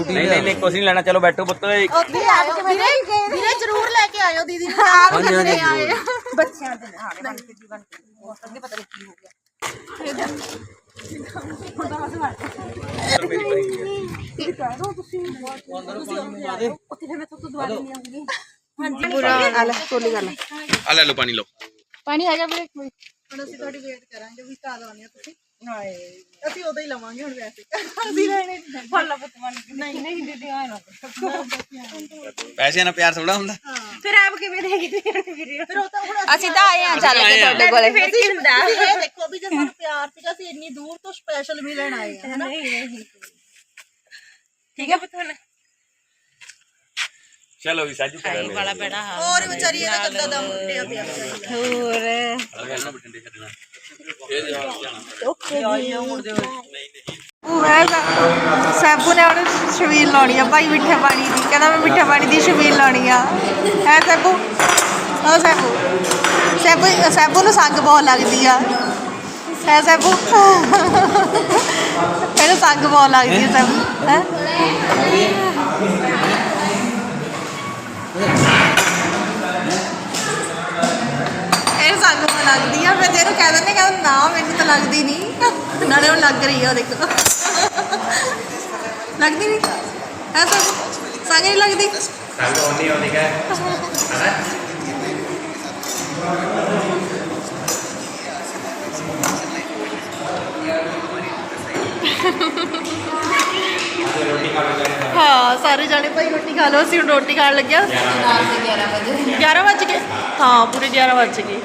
Speaker 5: ਨਹੀਂ ਨਹੀਂ ਨਹੀਂ ਕੁਛ ਨਹੀਂ ਲੈਣਾ। ਚਲੋ ਬੈਠੋ ਪੁੱਤ। ਓਏ
Speaker 1: ਉੱਥੇ ਆ ਕੇ ਵੀਰੇ ਵੀਰੇ ਜ਼ਰੂਰ ਲੈ ਕੇ ਆਇਓ ਦੀਦੀ ਨੂੰ।
Speaker 5: ਹਾਂਜੀ ਹਾਂਜੀ ਜ਼ਰੂਰ।
Speaker 1: ਬੱਚਿਆਂ ਦੇ ਹਾੜੇ ਬਣ ਕੇ ਜੀ ਬਣ ਕੇ ਬਹੁਤ ਅੱਗੇ ਪਤਾ ਨਹੀਂ ਕੀ ਹੋ ਗਿਆ।
Speaker 5: ਆ ਲੈ ਲਓ ਪਾਣੀ ਲਓ।
Speaker 6: ਪਾਣੀ ਹੈਗਾ ਵੀਰੇ ਕੋਈ।
Speaker 1: ਹੁਣ ਅਸੀਂ ਤੁਹਾਡੀ ਵੇਟ ਕਰਾਂਗੇ ਵੀ ਕਦ ਆਉਂਦੇ ਹੋ ਤੁਸੀਂ। ਹਾਏ। ਅਸੀਂ ਉਦੋਂ ਹੀ ਲਵਾਂਗੇ ਹੁਣ ਵੈਸੇ। ਅਸੀਂ ਲੈਣੇ ਫੱਲਾ ਪੁੱਤ ਬਣ ਕੇ ਨਹੀਂ ਨਹੀਂ ਦੀਦੀ ਆਏ ਨਾ।
Speaker 5: ਪੈਸੇ ਨਾਲ ਪਿਆਰ ਥੋੜਾ ਹੁੰਦਾ।
Speaker 1: ਫਿਰ ਆਪ ਕਿਵੇਂ ਦੇਖਦੇ ਫਿਰ ਉਹ ਤਾਂ ਹੁਣ
Speaker 3: ਅਸੀਂ ਤਾਂ ਆਏ ਆ ਚੱਲ ਕੇ ਤੁਹਾਡੇ ਕੋਲੇ। ਫਿਰ ਕੀ ਹੁੰਦਾ?
Speaker 1: ਇਹ ਦੇਖੋ ਵੀ ਜੇ ਸਾਨੂੰ ਪਿਆਰ ਸੀਗਾ ਅਸੀਂ ਇੰਨੀ ਦੂਰ ਤੋਂ ਸਪੈਸ਼ਲ ਮਿਲਣ ਆਏ ਆ ਹਨਾ?
Speaker 3: ਠੀਕ ਹੈ? ਪੁੱਤ ਹੁਣ।
Speaker 5: ਚਲੋ ਵੀ ਸਾਜੂ ਕਰ ਲੈ।
Speaker 3: ਬੜਾ ਬੜਾ
Speaker 1: ਹੋਰ ਵਿਚਾਰੀ ਇਹਦਾ ਕੱਦਾ ਦਾ ਮੁੱਟਿਆ ਪਿਆ।
Speaker 3: ਹੋਰ।
Speaker 5: ਬਠਿੰਡੇ ਛੱਡਣਾ।
Speaker 1: ਸੈਬੂ ਨੇ ਹੁਣ ਸ਼ਬੀਲ ਲਾਉਣੀ ਆ, ਭਾਈ ਮਿੱਠੇ ਪਾਣੀ ਦੀ। ਕਹਿੰਦਾ ਮੈਂ ਮਿੱਠੇ ਪਾਣੀ ਦੀ ਸ਼ਬੀਲ ਲਾਉਣੀ ਆ। ਹੈ ਸੈਬੂ? ਹਾਂ ਸੈਬੂ। ਸੈਬੂ ਸੈਬੂ ਨੂੰ ਸੰਗ ਬਹੁਤ ਲੱਗਦੀ ਆ। ਹੈ ਸੈਬੂ? ਇਹਨੂੰ ਸੰਗ ਬਹੁਤ ਲੱਗਦੀ ਆ ਸੈਬੂ। ਹੈ? ਲੱਗਦੀ ਆ ਕਹਿ ਦਿੰਦੇ ਕਹਿੰਦਾ ਨਾ ਮੈਨੂੰ ਤਾਂ ਲੱਗਦੀ ਨਹੀਂ ਨਾਲੇ ਉਹ ਲੱਗ ਰਹੀ ਆ ਉਹ ਦੇਖੋ। ਲੱਗਦੀ ਨਹੀਂ ਐ ਸੰਗ ਨਹੀਂ ਲੱਗਦੀ।
Speaker 2: ਸੰਗ ਉਹਨੀ ਉਹਨੀ ਕਹੇ।
Speaker 1: ਹਾਂ ਸਾਰੇ ਜਾਣੇ ਭਾਈ ਰੋਟੀ ਖਾ ਲਓ। ਅਸੀਂ ਰੋਟੀ ਖਾਣ ਲੱਗਿਆ। 11 ਵਜੇ। 11 ਗਏ ਹਾਂ ਪੂਰੇ 11 ਵਜ ਗਏ।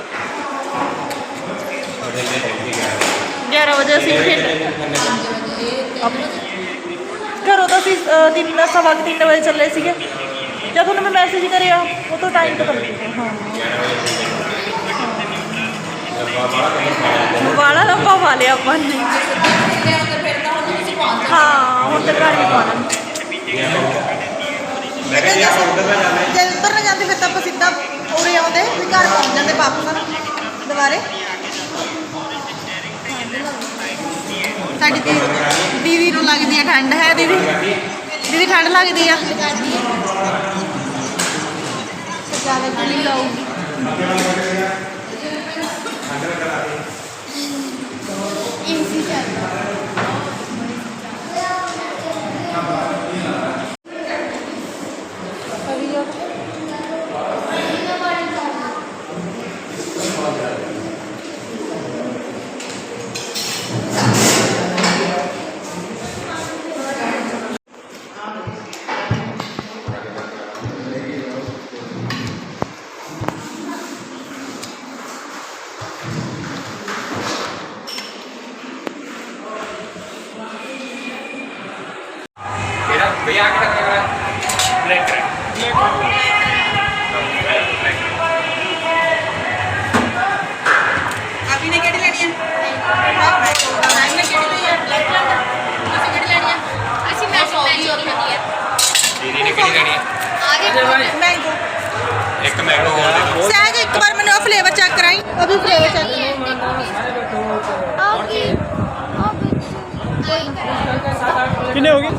Speaker 1: 11 ਵਜੇ ਅਸੀਂ ਖੇਡ ਘਰੋਂ ਤਾਂ ਅਸੀਂ ਅ, ਤਿੰਨ ਸਵਾ ਕੁ ਤਿੰਨ ਵਜੇ ਚੱਲੇ ਸੀਗੇ। ਜਦ ਉਹਨੇ ਮੈਂ ਮੈਸੇਜ ਕਰਿਆ ਉਹ ਤੋਂ ਟਾਈਮ ਤਾਂ ਨਹੀਂ ਹਾਂ। ਵਾਲਾ ਲੰਬਾ ਪਾ ਲਿਆ ਆਪਾਂ ਨੇ। ਹਾਂ ਹੁਣ ਤੇ ਘਰ ਵੀ ਪਾਣਾ
Speaker 2: ਮੈਂ ਕਿਹਾ ਜੇ ਆਪਾਂ ਉੱਧਰ ਨਾ ਜਾਂਦੇ
Speaker 1: ਜੇ ਉੱਧਰ ਨਾ ਜਾਂਦੇ ਫਿਰ ਤਾਂ ਆਪਾਂ ਸਿੱਧਾ ਉਰੇ ਆਉਂਦੇ ਵੀ ਘਰ ਪਹੁੰਚ ਜਾਂਦੇ ਵਾਪਸ ਦੁਬਾਰੇ। ਸਾਡੀ ਦੀਦੀ ਦੀਦੀ ਨੂੰ ਲੱਗਦੀ ਹੈ ਠੰਡ, ਹੈ ਦੀਦੀ ਦੀਦੀ ਠੰਡ ਲੱਗਦੀ ਆ? ਜ਼ਿਆਦਾ ਗਲੀ ਲਾਉਗੀ ਫਲੇਵਰ ਚੈੱਕ
Speaker 5: ਕਿੰਨੇ ਹੋ ਗਏ?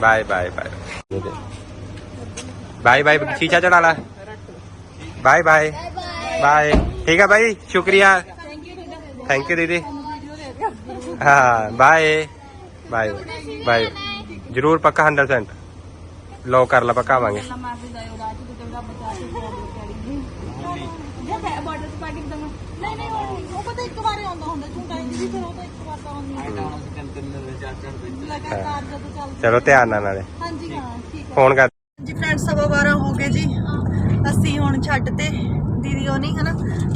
Speaker 2: Bye bye bye bye bye ਸ਼ੀਸ਼ਾ ਚੜਾ ਲਾ ਬਾਏ ਬਾਏ ਬਾਏ ਠੀਕ ਹੈ ਭਾਈ ਸ਼ੁਕਰੀਆ ਥੈਂਕ ਯੂ ਦੀਦੀ ਹਾਂ ਬਾਏ ਬਾਏ ਬਾਏ ਜਰੂਰ ਪੱਕਾ 100% ਲੋ ਕਰ ਲਾ ਪਕਾਵਾਂਗੇ
Speaker 1: ਨਹੀਂ ਨਹੀਂ ਉਹ ਪਤਾ ਇੱਕ ਵਾਰ ਆਉਂਦਾ ਹੁੰਦਾ ਝੂਟਾ ਜੀ ਫਿਰ ਉਹ ਤਾਂ ਇੱਕ ਵਾਰ ਤਾਂ ਆਉਂਦੀ ਲਗਾਤਾਰ ਜਦੋਂ ਚੱਲ
Speaker 2: ਚਲੋ ਧਿਆਨ ਨਾਲ ਨਾਲੇ।
Speaker 1: ਹਾਂਜੀ ਹਾਂ ਠੀਕ ਹੈ
Speaker 2: ਫੋਨ ਕਰ।
Speaker 1: ਜੀ ਫਰੈਂਡਸ ਸਵਾ 12 ਹੋ ਗਏ ਜੀ। ਅਸੀਂ ਹੁਣ ਛੱਡ ਤੇ ਦੀਦੀ ਉਹ ਨਹੀਂ ਹਨਾ?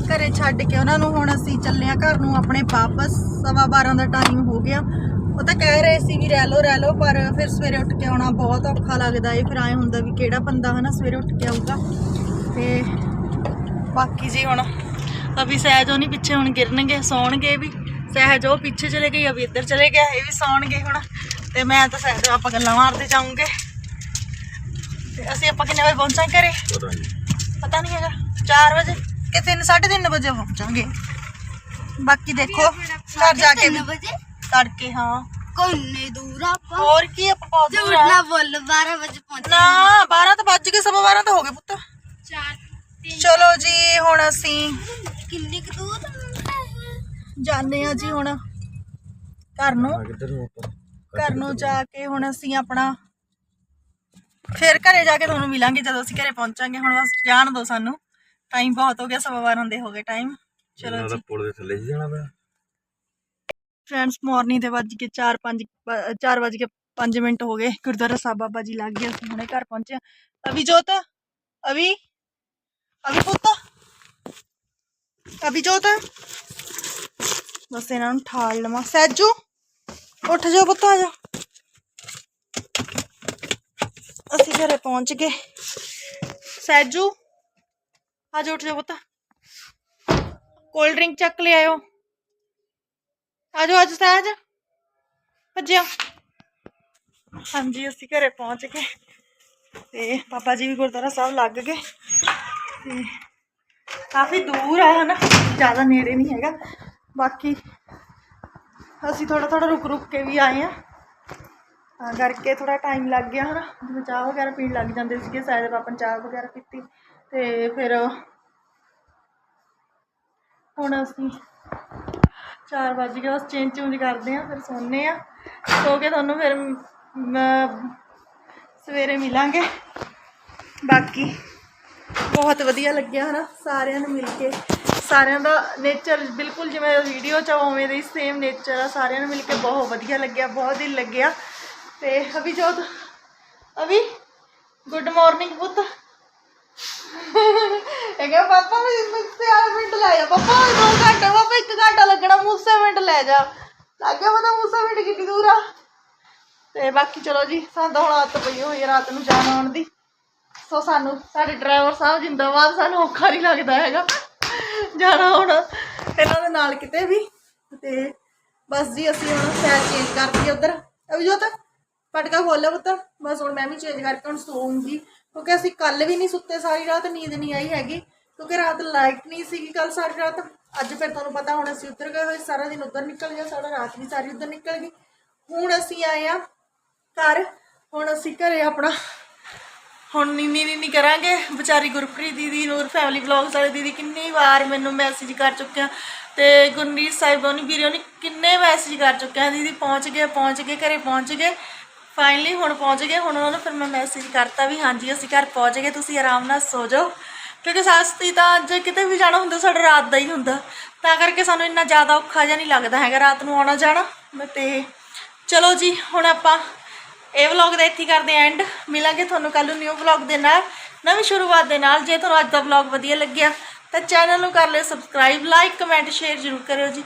Speaker 1: ਘਰੇ ਛੱਡ ਕੇ ਉਹਨਾਂ ਨੂੰ ਹੁਣ ਅਸੀਂ ਚੱਲੇ ਆ ਘਰ ਨੂੰ ਆਪਣੇ ਵਾਪਸ। ਸਵਾ 12 ਦਾ ਟਾਈਮ ਹੋ ਗਿਆ। ਉਹ ਤਾਂ ਕਹਿ ਰਹੇ ਸੀ ਵੀ ਰਹਿ ਲੋ ਰਹਿ ਲੋ ਪਰ ਫਿਰ ਸਵੇਰੇ ਉੱਠ ਕੇ ਆਉਣਾ ਬਹੁਤ ਔਖਾ ਲੱਗਦਾ ਏ। ਫਿਰ ਐ ਹੁੰਦਾ ਵੀ ਕਿਹੜਾ ਬੰਦਾ ਹਨਾ ਸਵੇਰੇ ਉੱਠ ਕੇ ਆਊਗਾ। ਤੇ ਬਾਕੀ ਜੀ ਹੁਣ ਅਭੀ ਸਹਿਜ ਉਹ ਨਹੀਂ ਪਿੱਛੇ ਹੁਣ ਗਿਰਨਗੇ ਸੌਣਗੇ ਵੀ। ਸਹਿਜ ਉਹ ਪਿੱਛੇ ਚਲੇ ਗਈ ਅਭੀ ਇੱਧਰ ਚਲੇ ਗਿਆ ਇਹ ਵੀ ਸੌਣਗੇ ਹੁਣ। ਤੇ ਮੈਂ ਤਾਂ ਸਹਿਜ ਆਪਾਂ ਗੱਲਾਂ ਮਾਰਦੇ ਜਾਊਂਗੇ। ਤੇ ਅਸੀਂ ਆਪਾਂ ਕਿੰਨੇ ਵਜੇ ਪਹੁੰਚਾਂਗੇ ਘਰੇ? ਪਤਾ ਨਹੀਂ ਹੈਗਾ। 4 ਵਜੇ ਕਿ 3 3:30 ਵਜੇ ਪਹੁੰਚਾਂਗੇ। ਬਾਕੀ ਦੇਖੋ ਘਰ ਜਾ ਕੇ
Speaker 4: ਵਜੇ
Speaker 1: ਤੜਕੇ ਹਾਂ।
Speaker 4: ਕੋਨੇ ਦੂਰ ਆਪਾਂ।
Speaker 1: ਹੋਰ ਕੀ ਆਪਾਂ
Speaker 4: ਝੂਠ ਨਾ ਬੋਲ 12 ਵਜੇ ਪਹੁੰਚ।
Speaker 1: ਨਾ 12 ਤਾਂ ਵੱਜ ਗਏ ਸਵਾ 12 ਤਾਂ ਹੋ ਗਏ ਪੁੱਤ।
Speaker 6: ਚਾਰ
Speaker 1: ਚਲੋ ਜੀ ਹੁਣ ਅਸੀਂ
Speaker 4: ਕਿੰਨੀ ਕੁ ਦੂਰ
Speaker 1: ਜਾਣੇ ਆ ਜੀ ਹੁਣ ਘਰ ਨੂੰ। ਘਰ ਨੂੰ ਜਾ ਕੇ ਹੁਣ ਅਸੀਂ ਆਪਣਾ ਫਿਰ ਘਰੇ ਜਾ ਕੇ ਤੁਹਾਨੂੰ ਮਿਲਾਂਗੇ ਜਦੋਂ ਅਸੀਂ ਘਰੇ ਪਹੁੰਚਾਂਗੇ। ਹੁਣ ਬਸ ਜਾਣ ਦਿਓ ਸਾਨੂੰ। ਟਾਈਮ ਬਹੁਤ ਹੋ ਗਿਆ ਸਵਾ 12 ਦੇ ਹੋ ਗਏ ਟਾਈਮ ਚਲੋ ਜੀ।
Speaker 5: ਪੁਲ ਦੇ ਥੱਲੇ ਹੀ ਜਾਣਾ ਪਿਆ
Speaker 1: ਫਰੈਂਡਸ ਮਾਰਨਿੰਗ ਦੇ ਵੱਜ ਕੇ 4 5 4 ਵੱਜ ਕੇ 5 ਮਿੰਟ ਹੋ ਗਏ। ਗੁਰਦੁਆਰਾ ਸਾਹਿਬ ਬਾਬਾ ਜੀ ਲੱਗ ਗਏ ਅਸੀਂ ਹੁਣੇ ਘਰ ਪਹੁੰਚੇ ਹਾਂ। ਅਭੀ ਜੋਤ ਅਭੀ? ਅਭੀ ਪੁੱਤ ਅਭੀ ਜੋਤ ਬਸ ਇਹਨਾਂ ਨੂੰ ਠਾਲ ਲਵਾਂ ਸੈਜੂ ਉੱਠ ਜਾ ਪੁੱਤ ਆ ਜਾ ਅਸੀਂ ਘਰੇ ਪਹੁੰਚ ਗਏ ਸੈਜੂ ਆ ਜਾ ਉੱਠ ਜਾ ਪੁੱਤ ਕੋਲਡ ਡਰਿੰਕ ਚੱਕ ਲੈ ਆਇਓ ਆਜੋ ਅੱਜ ਸਹਿਜ ਭੱਜਿਆ ਹਾਂਜੀ ਅਸੀਂ ਘਰੇ ਪਹੁੰਚ ਗਏ ਤੇ ਪਾਪਾ ਜੀ ਵੀ ਗੁਰਦੁਆਰਾ ਸਾਹਿਬ ਲੱਗ ਗਏ ਤੇ ਕਾਫੀ ਦੂਰ ਆ, ਹਨਾ? ਜ਼ਿਆਦਾ ਨੇੜੇ ਨਹੀਂ ਹੈਗਾ। ਬਾਕੀ ਅਸੀਂ ਥੋੜਾ ਥੋੜਾ ਰੁਕ ਰੁਕ ਕੇ ਵੀ ਆਏ ਆ। ਤਾਂ ਕਰਕੇ ਥੋੜਾ ਟਾਈਮ ਲੱਗ ਗਿਆ, ਹਨਾ? ਜਦੋਂ ਚਾਹ ਵਗੈਰਾ ਪੀਣ ਲੱਗ ਜਾਂਦੇ ਸੀਗੇ, ਸਾਇਦ ਪਾਪਾ ਨੇ ਚਾਹ ਵਗੈਰਾ ਪੀਤੀ। ਤੇ ਫਿਰ ਹੁਣ ਅਸੀਂ 4 ਵਜ ਗਏ, ਬਸ ਚੇਂਜ ਚੂੰਜ ਕਰਦੇ ਆ, ਫਿਰ ਸੌਂਦੇ ਆ। ਸੋ ਕੇ ਤੁਹਾਨੂੰ ਫਿਰ ਸਵੇਰੇ ਮਿਲਾਂਗੇ। ਬਾਕੀ ਬਹੁਤ ਵਧੀਆ ਲੱਗਿਆ ਹਨਾ, ਸਾਰਿਆਂ ਨੂੰ ਮਿਲ ਕੇ। ਸਾਰਿਆਂ ਦਾ ਨੇਚਰ ਬਿਲਕੁਲ ਜਿਵੇਂ ਵੀਡੀਓ ਚ ਉਵੇਂ ਦਾ ਹੀ ਸੇਮ ਨੇਚਰ ਆ, ਸਾਰਿਆਂ ਨੂੰ ਮਿਲ ਕੇ ਬਹੁਤ ਵਧੀਆ ਲੱਗਿਆ, ਬਹੁਤ ਦਿਲ ਲੱਗਿਆ। ਤੇ ਅਭੀ ਜੋਤ ਅਭੀ ਗੁੱਡ ਮਾਰਨਿੰਗ ਪੁੱਤ। ਇਹ ਕਿਹਾ, ਪਾਪਾ, ਮੈਂ ਮੁੱਸੇ ਮਿੰਟ ਲੈ ਜਾ, ਪਾਪਾ ਦੋ ਘੰਟੇ, ਪਾਪਾ, ਇੱਕ ਘੰਟਾ ਲੱਗਣਾ ਮੂਸੇ ਮਿੰਟ ਲੈ ਜਾ। ਲੱਗਿਆ ਪਤਾ ਮੁੱਸੇ ਮਿੰਟ ਕਿੰਨੀ ਦੂਰ ਆ? ਤੇ ਬਾਕੀ ਚਲੋ ਜੀ ਸਾਨੂੰ ਹੁਣ ਆਦਤ ਪਈ ਹੋਈ ਹੈ ਰਾਤ ਨੂੰ ਜਾਣ ਆਉਣ ਦੀ। ਸੋ ਸਾਨੂੰ, ਸਾਡੇ ਡਰਾਈਵਰ ਸਾਹਿਬ ਜਿੰਦਾਬਾਦ, ਸਾਨੂੰ ਔਖਾ ਨਹੀਂ ਲੱਗਦਾ ਹੈਗਾ। ਜਾਣਾ ਹੁਣ ਇਹਨਾਂ ਦੇ ਨਾਲ ਕਿਤੇ ਵੀ। ਤੇ ਬਸ ਜੀ, ਅਸੀਂ ਹੁਣ ਸੈਰ ਚੇਂਜ ਕਰਤੀ ਉਧਰ। ਅਭਿਜੋਤ, ਪਟਕਾ ਖੋਲਿਆ ਪੁੱਤ। ਬਸ ਹੁਣ ਮੈਂ ਵੀ ਚੇਂਜ ਕਰਕੇ ਹੁਣ ਸੌਂਗੀ। ਕਿਉਂਕਿ ਅਸੀਂ ਕੱਲ ਵੀ ਨਹੀਂ ਸੁੱਤੇ, ਸਾਰੀ ਰਾਤ ਨੀਂਦ ਨਹੀਂ ਆਈ ਹੈਗੀ। ਕਿਉਂਕਿ ਰਾਤ ਲਾਈਟ ਨਹੀਂ ਸੀਗੀ ਕੱਲ ਸਾਰੀ ਰਾਤ। ਅੱਜ ਫਿਰ ਤੁਹਾਨੂੰ ਪਤਾ ਹੁਣ ਅਸੀਂ ਉੱਧਰ ਗਏ ਹੋਏ, ਸਾਰਾ ਦਿਨ ਉੱਧਰ ਨਿਕਲ ਗਿਆ ਸਾਡਾ ਰਾਤ ਵੀ ਸਾਰੀ ਉੱਧਰ ਨਿਕਲ ਗਈ। ਹੁਣ ਅਸੀਂ ਆਏ ਆ ਘਰ। ਹੁਣ ਅਸੀਂ ਘਰੇ ਆਪਣਾ ਹੁਣ ਨੀਨੀ ਨੀਨੀ ਕਰਾਂਗੇ। ਵਿਚਾਰੀ ਗੁਰਪ੍ਰੀਤ ਦੀਦੀ, ਨੂਰ ਫੈਮਿਲੀ ਵਲੌਗਸ ਵਾਲੇ ਦੀਦੀ, ਕਿੰਨੀ ਵਾਰ ਮੈਨੂੰ ਮੈਸੇਜ ਕਰ ਚੁੱਕਿਆ। ਤੇ ਗੁਰਨੀਤ ਸਾਹਿਬ, ਉਹਨੇ ਵੀਰੇ, ਉਹਨੇ ਕਿੰਨੇ ਮੈਸੇਜ ਕਰ ਚੁੱਕਿਆ। ਦੀਦੀ ਪਹੁੰਚ ਗਏ ਪਹੁੰਚ ਗਏ, ਘਰੇ ਪਹੁੰਚ ਗਏ। ਫਾਈਨਲੀ ਹੁਣ ਪਹੁੰਚ ਗਏ। ਹੁਣ ਉਹਨਾਂ ਨੂੰ ਫਿਰ ਮੈਂ ਮੈਸੇਜ ਕਰਤਾ ਵੀ ਹਾਂਜੀ, ਅਸੀਂ ਘਰ ਪਹੁੰਚ ਗਏ, ਤੁਸੀਂ ਆਰਾਮ ਨਾਲ ਸੋ ਜਾਓ। ਕਿਉਂਕਿ ਸਸਤੀ ਤਾਂ ਜੇ ਕਿਤੇ ਵੀ ਜਾਣਾ ਹੁੰਦਾ, ਸਾਡਾ ਰਾਤ ਦਾ ਹੀ ਹੁੰਦਾ। ਤਾਂ ਕਰਕੇ ਸਾਨੂੰ ਇੰਨਾ ਜ਼ਿਆਦਾ ਔਖਾ ਜਿਹਾ ਨਹੀਂ ਲੱਗਦਾ ਹੈਗਾ, ਰਾਤ ਨੂੰ ਆਉਣਾ ਜਾਣਾ ਤੇ ਚਲੋ ਜੀ, ਹੁਣ ਆਪਾਂ ਇਹ ਵਲੌਗ ਦਾ ਇੱਥੇ ਕਰਦੇ ਐਂਡ ਮਿਲਾਂਗੇ ਤੁਹਾਨੂੰ ਕੱਲ ਨੂੰ ਨਿਊ ਵਲੌਗ ਦੇ ਨਾਲ, ਨਵੀਂ ਸ਼ੁਰੂਆਤ ਦੇ ਨਾਲ। ਜੇ ਤੁਹਾਨੂੰ ਅੱਜ ਦਾ ਵਲੌਗ ਵਧੀਆ ਲੱਗਿਆ, ਤਾਂ ਚੈਨਲ ਨੂੰ ਕਰ ਲਿਓ ਸਬਸਕ੍ਰਾਈਬ ਲਾਈਕ ਕਮੈਂਟ ਸ਼ੇਅਰ ਜ਼ਰੂਰ ਕਰਿਓ ਜੀ।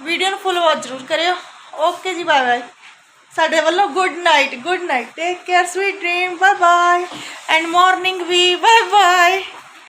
Speaker 1: ਵੀਡੀਓ ਨੂੰ ਫੁੱਲ ਵਾਚ ਜ਼ਰੂਰ ਕਰਿਓ। ਓਕੇ ਜੀ ਬਾਏ ਬਾਏ ਸਾਡੇ ਵੱਲੋਂ good night good night take care sweet dream bye bye and morning we bye bye